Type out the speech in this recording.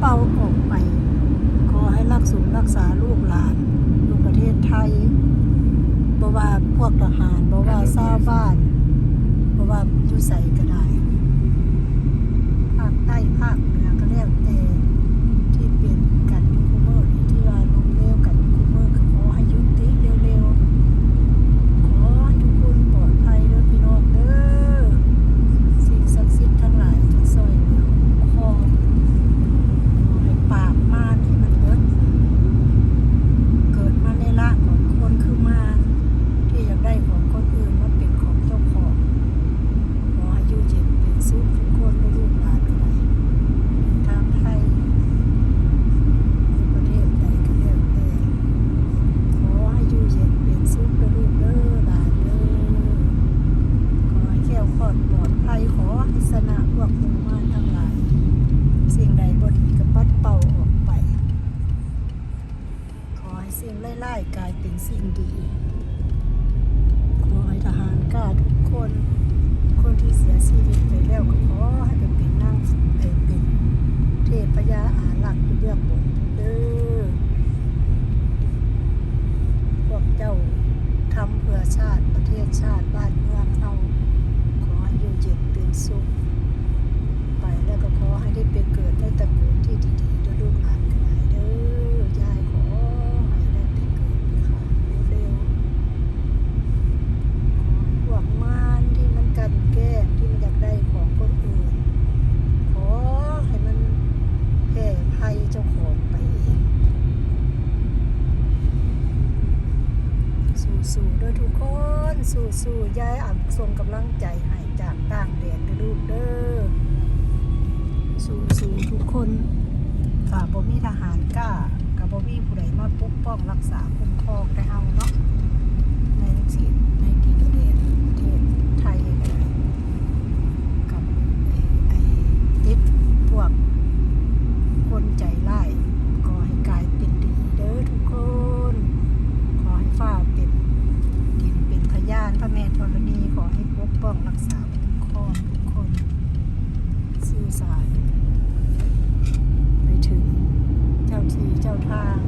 เป่าออกไป ขอให้รักสุนรักษาลูกหลานลูกประเทศไทยบ่ว่าพวกทหารบ่ว่าชาวบ้านบ่ว่า ร้ายกลายเป็นสิ่งดี ขอให้ทหารกล้าทุกคน คนสู้ๆยายอ่ำทรงกำลังใจให้จากต่างแดนเด้ลูกเด้อสู้ๆทุกคนถ้าบ่มีทหารกล้าก็บ่มีผู้ใดมาปุ๊บป้องรักษาคุ้มครองได้เอา ป้องรักษาทุกคนทุกคนสื่อสารไปถึงเจ้าที่เจ้าทาง